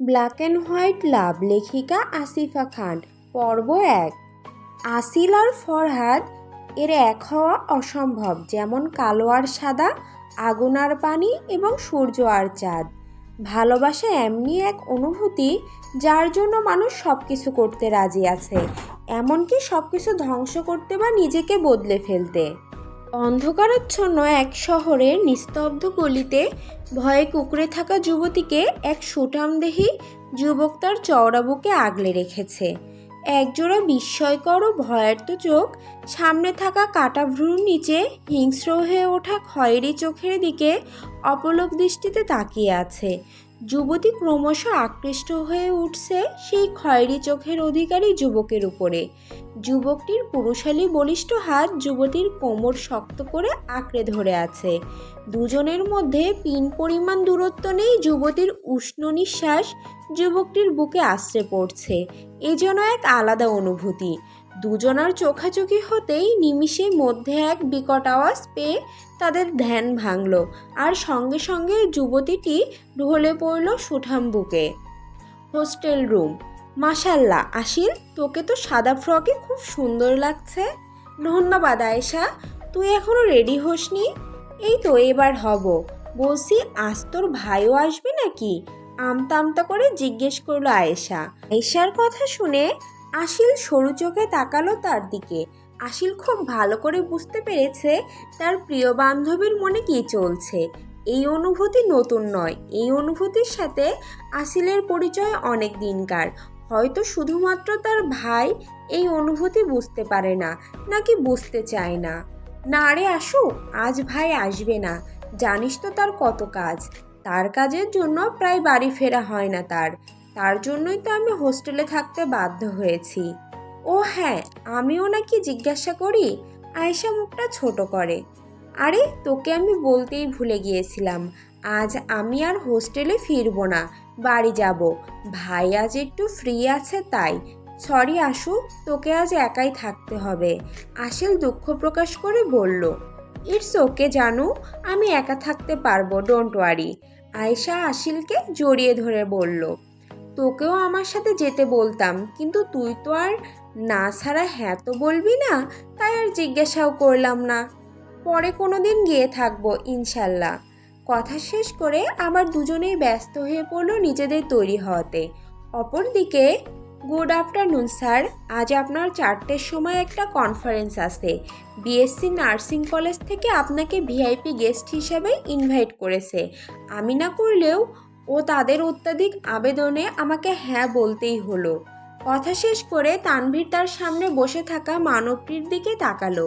Black and white লাভ লেখিকা আসিফা খান, পর্ব এক। আসিল আর ফরহাদ, এর এক হওয়া অসম্ভব, যেমন কালো আর সাদা, আগুন আর পানি এবং সূর্য আর চাঁদ। ভালোবাসা এমনি এক অনুভূতি, যার জন্য মানুষ সব কিছু করতে রাজি আছে, এমনকি সব কিছু ধ্বংস করতে বা নিজেকে বদলে ফেলতে। অন্ধকারাচ্ছন্ন এক শহরের নিস্তব্ধ গলিতে ভয়ে কুকড়ে থাকা যুবতীকে এক সুঠামদেহী যুবক তার চওড়া বুকে আগলে রেখেছে। একজোড়া বিস্ময়কর ও ভয়ার্ত চোখ, সামনে থাকা কাটা ভ্রুর নিচে হিংস্র হয়ে ওঠা খয়েরি চোখের দিকে অপলক দৃষ্টিতে তাকিয়ে আছে। যুবতী ক্রমশ আকৃষ্ট হয়ে উঠছে সেই খয়েরি চোখের অধিকারী যুবকের উপরে। যুবকটির পুরুষালী বলিষ্ঠ হাত যুবতীর কোমর শক্ত করে আঁকড়ে ধরে আছে। দুজনের মধ্যে পিন পরিমাণ দূরত্ব নেই যুবতীর উষ্ণ নিঃশ্বাস যুবকটির বুকে আশ্রে পড়ছে। এ যেন এক আলাদা অনুভূতি। দুজনার চোখাচোখি হতেই নিমিষের মধ্যে এক বিকট আওয়াজ পেয়ে তাদের ধ্যান ভাঙল আর সঙ্গে সঙ্গে যুবতীটি ঢলে পড়ল সুঠাম বুকে হোস্টেল রুম। মাশাল্লাহ আসিল তোকে তো সাদা ফ্রকে খুব সুন্দর লাগছে। ধন্যবাদ, আয়েশা। তুই এখনও রেডি হসনি? এই তো, এবার হব। বলছি, আজ তোর ভাইও আসবে নাকি? আমতা আমতা করে জিজ্ঞেস করল আয়েশা। আয়েশার কথা শুনে আসিল সরু চোখে তাকালো তার দিকে। আসিল খুব ভালো করে বুঝতে পেরেছে তার প্রিয় বান্ধবীর মনে কী চলছে। এই অনুভূতি নতুন নয়। এই অনুভূতির সাথে আসিলের পরিচয় অনেক দিনকার। হয়তো শুধুমাত্র তার ভাই এই অনুভূতি বুঝতে পারে না, নাকি বুঝতে চায় না। না রে আসু আজ ভাই আসবে না। জানিস তো তার কত কাজ। তার কাজের জন্য প্রায় বাড়ি ফেরা হয় না তার। তার জন্যই তো আমি হোস্টেলে থাকতে বাধ্য হয়েছি। ও হ্যাঁ আমিও নাকি জিজ্ঞাসা করি, আয়েশা মুখটা ছোট করে। আরে, তোকে আমি বলতেই ভুলে গিয়েছিলাম, আজ আমি আর হোস্টেলে ফিরবো না, বাড়ি যাব। ভাই আজ একটু ফ্রি আছে তাই। সরি আশু, তোকে আজ একাই থাকতে হবে। আসিল দুঃখ প্রকাশ করে বলল, ইটস ওকে জানু, আমি একা থাকতে পারব, ডোন্ট ওয়ারি। আয়েশা আসিলকে জড়িয়ে ধরে বলল তোকেও আমার সাথে যেতে বলতাম, কিন্তু তুই তো আর না ছাড়া হ্যাঁ তো বলবি না, তাই আর জিজ্ঞাসাও করলাম না। পরে কোনো দিন গিয়ে থাকব, ইনশাল্লাহ। কথা শেষ করে আবার দুজনেই ব্যস্ত হয়ে পড়ল নিজেদের তৈরি হওয়াতে। অপরদিকে, গুড আফটারনুন স্যার, আজ আপনার চারটের সময় একটা কনফারেন্স আছে। বিএসসি নার্সিং কলেজ থেকে আপনাকে ভিআইপি গেস্ট হিসাবে ইনভাইট করেছে। আমি না করলেও ও তাদের অত্যাধিক আবেদনে আমাকে হ্যাঁ বলতেই হলো। কথা শেষ করে তানভীর তার সামনে বসে থাকা মানবটির দিকে তাকালো।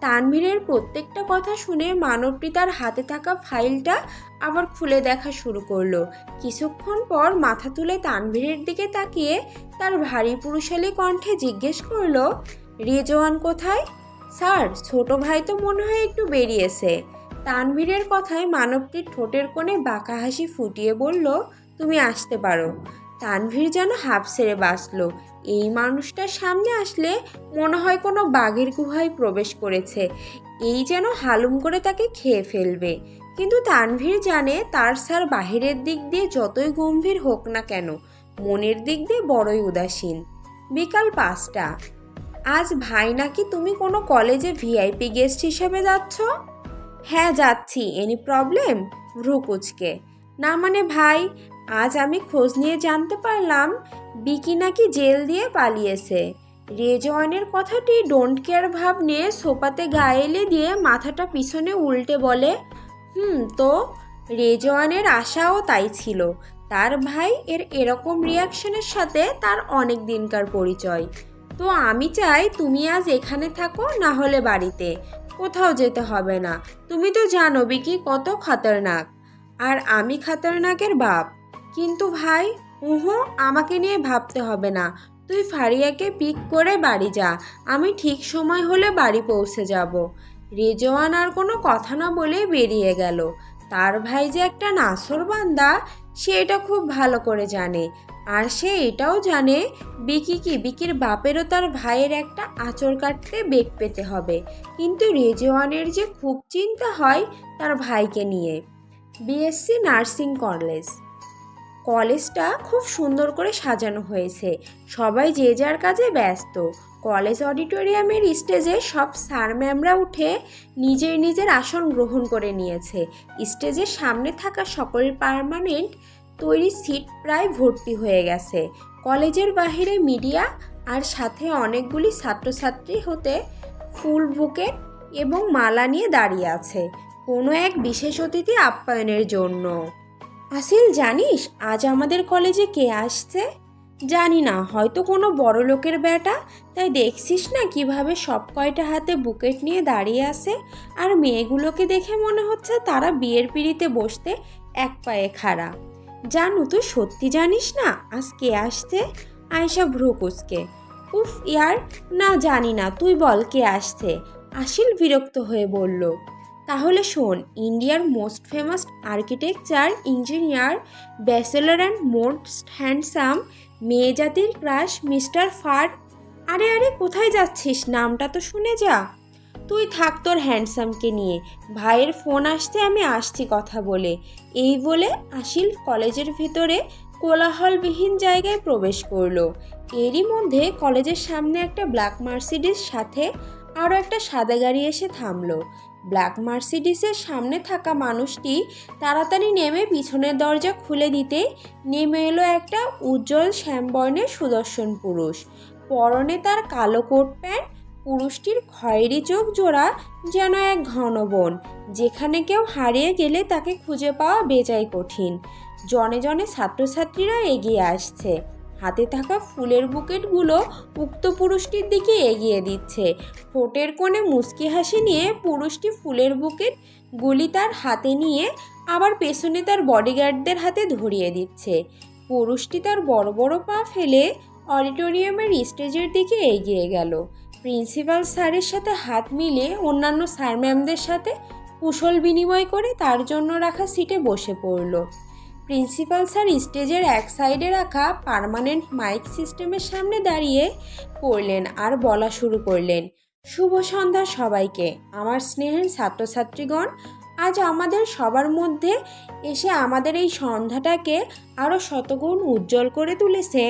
তানভীরের প্রত্যেকটা কথা শুনে মানবটি তার হাতে থাকা ফাইলটা আবার খুলে দেখা শুরু করল। কিছুক্ষণ পর মাথা তুলে তানভীরের দিকে তাকিয়ে তার ভারী পুরুষালী কণ্ঠে জিজ্ঞেস করল, রেজওয়ান কোথায়? স্যার, ছোট ভাই তো মনে হয় একটু বেরিয়েছে। তানভীরের কথায় মানবটির ঠোঁটের কোণে বাঁকা হাসি ফুটিয়ে বলল, তুমি আসতে পারো। তানভীর যেন হাফ ছেড়ে বাঁচল। এই মানুষটার সামনে আসলে মনে হয় কোনো বাঘের গুহায় প্রবেশ করেছে। এই যেন হালুম করে তাকে খেয়ে ফেলবে। কিন্তু তানভীর জানে তার স্যার বাহিরের দিক দিয়ে যতই গম্ভীর হোক না কেন, মনের দিক দিয়ে বড়ই উদাসীন। বিকাল পাঁচটা। আজ ভাই নাকি তুমি কোনো কলেজে ভিআইপি গেস্ট হিসেবে যাচ্ছ? হ্যাঁ যাচ্ছি। এনি প্রবলেম ভ্রুকুচকে না মানে ভাই, আজ আমি খোঁজ নিয়ে জানতে পারলাম, বিকি নাকি জেল দিয়ে পালিয়েছে। রেজওয়ানের কথাটি ডোন্ট কেয়ার ভাব নিয়ে সোপাতে গায়েলে দিয়ে মাথাটা পিছনে উল্টে বলে, হুম, তো? রেজওয়ানের আশাও তাই ছিল। তার ভাই এর এরকম রিয়াকশনের সাথে তার অনেক দিনকার পরিচয়। তো আমি চাই তুমি আজ এখানে থাকো, না হলে বাড়িতে। কোথাও যেতে হবে না। তুমি তো জানো, বিকি, কত খতরনাক। আর আমি খতরনাকের বাপ। কিন্তু ভাই, উহু, আমাকে নিয়ে ভাবতে হবে না। তুই ফারিয়াকে পিক করে বাড়ি যা। আমি ঠিক সময় হলে বাড়ি পৌঁছে যাব। রেজওয়ান আর কোনো কথা না বলে বেরিয়ে গেল। তার ভাই যে একটা নাসর বান্দা, সে এটা খুব ভালো করে জানে। আর সে এটাও জানে বিকি কি বিকির বাপেরও তার ভাইয়ের একটা আঁচড় কাটতে বেগ পেতে হবে। কিন্তু রেজওয়ানের যে খুব চিন্তা হয় তার ভাইকে নিয়ে। BSc nursing college. কলেজটা খুব সুন্দর করে সাজানো হয়েছে। সবাই যে যার কাজে ব্যস্ত। কলেজ অডিটোরিয়ামের স্টেজে সব স্যার ম্যামরা উঠে নিজের নিজের আসন গ্রহণ করে নিয়েছে। স্টেজের সামনে থাকা সকল পার্মানেন্ট তৈরি সিট প্রায় ভর্তি হয়ে গেছে। কলেজের বাহিরে মিডিয়া আর সাথে অনেকগুলি ছাত্রছাত্রী হতে ফুল বুকে এবং মালা নিয়ে দাঁড়িয়ে আছে, কোনো এক বিশেষ অতিথি আপ্যায়নের জন্য। আসিল, জানিস, আজ আমাদের কলেজে কে আসছে? জানি না, হয়তো কোনো বড় লোকের বেটা তাই দেখছিস না কীভাবে সব কয়টা হাতে বুকেট নিয়ে দাঁড়িয়ে আছে? আর মেয়েগুলোকে দেখে মনে হচ্ছে তারা বিয়ের পিড়িতে বসতে এক পায়ে খাড়া। জানু, তুই সত্যি জানিস না? আজ কে আসছে আয়সা ভ্রুকুসকে উফ, ইয়ার, না জানি না, তুই বল কে আসছে? আসিল বিরক্ত হয়ে বলল, তাহলে শোন, ইন্ডিয়ার most famous architecture engineer bachelor and most handsome মেয়ে জাতির ক্রাশ মিস্টার ফার। আরে আরে, কোথায় যাচ্ছিস? নামটা তো শুনে যা। তুই থাক তোর হ্যান্ডসামকে নিয়ে। ভাইয়ের ফোন আসতে আমি আসছি কথা বলে। এই বলে আসিল কলেজের ভেতরে কোলাহলবিহীন জায়গায় প্রবেশ করল। এরই মধ্যে কলেজের সামনে একটা ব্ল্যাক মার্সিডিস সাথে আরও একটা সাদা গাড়ি এসে থামলো। ব্ল্যাক মার্সিডিসের সামনে থাকা মানুষটি তাড়াতাড়ি নেমে পিছনের দরজা খুলে দিতে নেমে এলো একটা উজ্জ্বল শ্যামবর্ণের সুদর্শন পুরুষ। পরনে তার কালো কোট প্যান্ট পুরুষটির খয়েরি চোখ জোড়া যেন এক ঘন বন, যেখানে কেউ হারিয়ে গেলে তাকে খুঁজে পাওয়া বেজায় কঠিন। জনে জনে ছাত্রছাত্রীরা এগিয়ে আসছে। হাতে থাকা ফুলের বুকেটগুলো উক্ত পুরুষটির দিকে এগিয়ে দিচ্ছে। ঠোঁটের কোণে মুচকি হাসি নিয়ে পুরুষটি ফুলের বুকেট গুলি তার হাতে নিয়ে আবার পেছনে তার বডিগার্ডদের হাতে ধরিয়ে দিচ্ছে। পুরুষটি তার বড় বড় পা ফেলে অডিটোরিয়ামের স্টেজের দিকে এগিয়ে গেল। প্রিন্সিপাল স্যারের সাথে হাত মিলিয়ে অন্যান্য স্যার ম্যামদের সাথে কুশল বিনিময় করে তার জন্য রাখা সিটে বসে পড়ল। প্রিন্সিপাল স্যার স্টেজের এক সাইডে রাখা পার্মানেন্ট মাইক সিস্টেমের সামনে দাঁড়িয়ে পড়লেন আর বলা শুরু করলেন, শুভ সন্ধ্যা সবাইকে। আমার স্নেহের ছাত্রছাত্রীগণ, আজ আমাদের সবার মধ্যে এসে আমাদের এই সন্ধ্যাটাকে আরও শতগুণ উজ্জ্বল করে তুলেছে।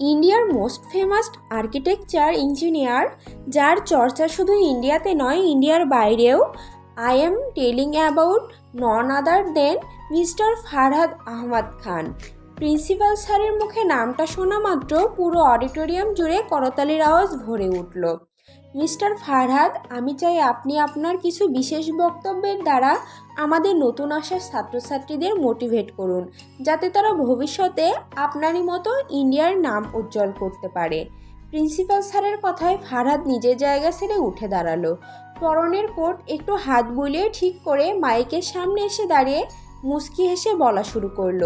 ইন্ডিয়ার মোস্ট ফেমাস আর্কিটেকচার ইঞ্জিনিয়ার, যার চর্চা শুধু ইন্ডিয়াতে নয়, ইন্ডিয়ার বাইরেও। I am telling about none other than mister Farhad Ahmad Khan principal স্যারের মুখে নামটা শোনা মাত্র পুরো অডিটোরিয়াম জুড়ে করতালির আওয়াজ ভরে উঠল। মিস্টার ফারহাদ আমি চাই আপনি আপনার কিছু বিশেষ বক্তব্যের দ্বারা আমাদের নতুন আসা ছাত্রছাত্রীদের মোটিভেট করুন, যাতে তারা ভবিষ্যতে আপনারই মতো ইন্ডিয়ার নাম উজ্জ্বল করতে পারে। প্রিন্সিপাল স্যারের কথায় ফারহাদ নিজের জায়গা ছেড়ে উঠে দাঁড়াল। পরনের কোট একটু হাত বুলিয়ে ঠিক করে মাইকের সামনে এসে দাঁড়িয়ে মুস্কি হেসে বলা শুরু করল।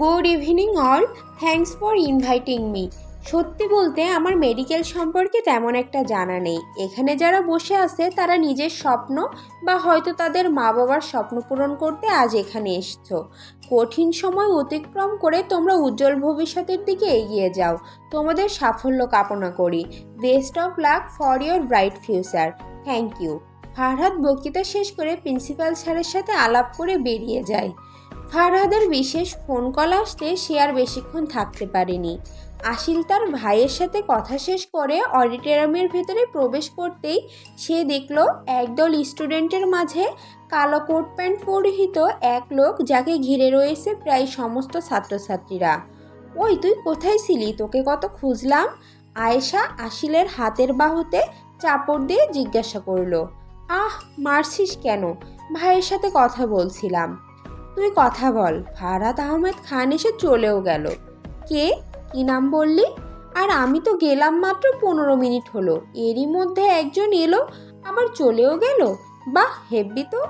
Good evening all thanks for inviting me সত্যি বলতে আমার মেডিকেল সম্পর্কে তেমন একটা জানা নেই। এখানে যারা বসে আছে, তারা নিজের স্বপ্ন বা হয়তো তাদের মা বাবার স্বপ্ন পূরণ করতে আজ এখানে এসছো। কঠিন সময় অতিক্রম করে তোমরা উজ্জ্বল ভবিষ্যতের দিকে এগিয়ে যাও। তোমাদের সাফল্য কামনা করি। Best of luck for your bright future thank you Farhad বক্তৃতা শেষ করে প্রিন্সিপাল স্যারের সাথে আলাপ করে বেরিয়ে যায়। ফারহাদের বিশেষ ফোন কল আসতে সে আর বেশিক্ষণ থাকতে পারেনি। আসিল তার ভাইয়ের সাথে কথা শেষ করে অডিটোরিয়ামের ভেতরে প্রবেশ করতেই সে দেখল একদল স্টুডেন্টের মাঝে কালো কোট প্যান্ট পরিহিত এক লোক যাকে ঘিরে রয়েছে প্রায় সমস্ত ছাত্রছাত্রীরা। ওই তুই কোথায় ছিলি? তোকে কত খুঁজলাম? আয়েশা আসিলের হাতের বাহুতে চাপড় দিয়ে জিজ্ঞাসা করল। আহ, মারছিস কেন? ভাইয়ের সাথে কথা বলছিলাম। তুই কথা বল। ফারহাত আহমেদ খান এসে চলেও গেল। কে? কি নাম বললি? আর আমি তো গেলাম মাত্র পনেরো মিনিট হলো। এরই মধ্যে একজন এলো, আবার চলেও গেল? বাহ, হেব্বি তো।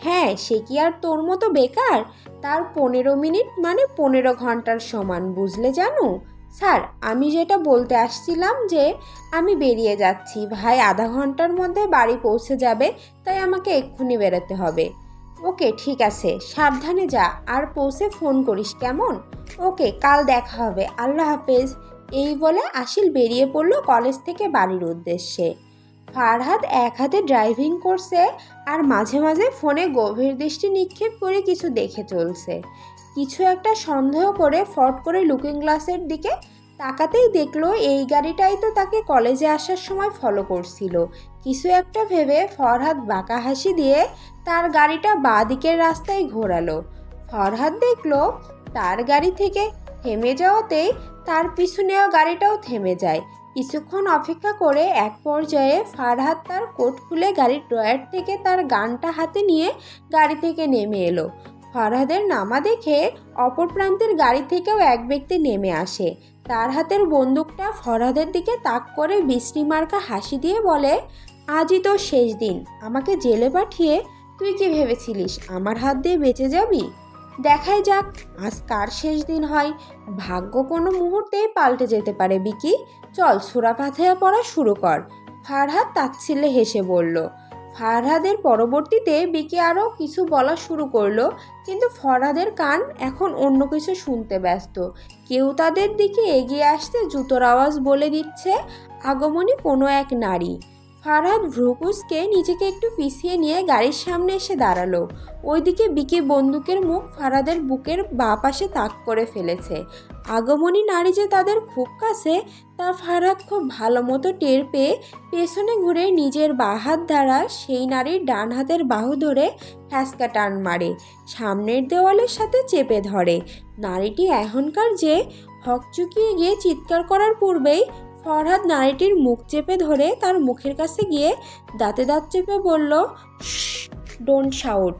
হ্যাঁ সে কি আর তোর মতো বেকার? তার পনেরো মিনিট মানে পনেরো ঘণ্টার সমান, বুঝলে জানো? স্যার, আমি যেটা বলতে আসছিলাম যে, আমি বেরিয়ে যাচ্ছি। ভাই, আধা ঘণ্টার মধ্যে বাড়ি পৌঁছে যাবে, তাই আমাকে এক্ষুনি বেরোতে হবে। ওকে, ঠিক আছে। সাবধানে যা, আর পৌঁছে ফোন করিস, কেমন? ওকে, কাল দেখা হবে। আল্লাহ হাফেজ। এই বলে আসিল বেরিয়ে পড়ল কলেজ থেকে বাড়ির উদ্দেশ্যে। ফারহাদ এক হাতে ড্রাইভিং করছে আর মাঝে মাঝে ফোনে গভীর দৃষ্টি নিক্ষেপ করে কিছু দেখে চলছে। কিছু একটা সন্দেহ করে ফট করে লুকিং গ্লাসের দিকে তাকাতেই দেখল এই গাড়িটাই তো তাকে কলেজে আসার সময় ফলো করছিল। কিছু একটা ভেবে ফরহাদ বাঁকা হাসি দিয়ে তার গাড়িটা বাঁ দিকের রাস্তায় ঘোরালো। ফরহাদ দেখল তার গাড়ি থেকে থেমে যাওয়াতেই তার পিছু নেওয়া গাড়িটাও থেমে যায়। কিছুক্ষণ অপেক্ষা করে এক পর্যায়ে ফারহাদ তার কোট খুলে গাড়ির ড্রয়ার থেকে তার গানটা হাতে নিয়ে গাড়ি থেকে নেমে এলো। ফারহাদের নামা দেখে অপর প্রান্তের গাড়ি থেকেও এক ব্যক্তি নেমে আসে। তার হাতের বন্দুকটা ফরহাদের দিকে তাক করে বৃষ্টি মার্কা হাসি দিয়ে বলে আজই তো শেষ দিন। আমাকে জেলে পাঠিয়ে তুই কি ভেবেছিলিস আমার হাত দিয়ে বেঁচে যাবি? দেখাই যাক, আজ কার শেষ দিন হয়। ভাগ্য কোনো মুহূর্তেই পাল্টে যেতে পারে, বিকি। চল সুরা পাথায়া পড়া শুরু কর। ফারহাদ তাচ্ছিল্যে হেসে বলল, ফারহাদের পরবর্তীতে বিকি আরও কিছু বলা শুরু করল, কিন্তু ফরহাদের কান এখন অন্য কিছু শুনতে ব্যস্ত। কেউ তাদের দিকে এগিয়ে আসতে জুতোর আওয়াজ বলে দিচ্ছে, আগমনী কোনো এক নারী। ফারহাদ ভ্রুকুসকে নিজেকে একটু পিছিয়ে নিয়ে গাড়ির সামনে এসে দাঁড়াল। ওইদিকে বিকি বন্দুকের মুখ ফারাদের বুকের বাঁ পাশে তাক করে ফেলেছে। আগমনী নারী যে তাদের খুব কাছে, তা ফারহাদ খুব ভালো মতো টের পেয়ে পেছনে ঘুরে নিজের বাঁ হাত দ্বারা সেই নারীর ডান হাতের বাহু ধরে ফ্যাসকা টান মারে। সামনের দেওয়ালের সাথে চেপে ধরে। নারীটি এখনকার যে হকচুকিয়ে গিয়ে চিৎকার করার পূর্বেই ফরহাদ নারীটির মুখ চেপে ধরে তার মুখের কাছে গিয়ে দাঁতে দাঁত চেপে বলল ডোন্ট শাউট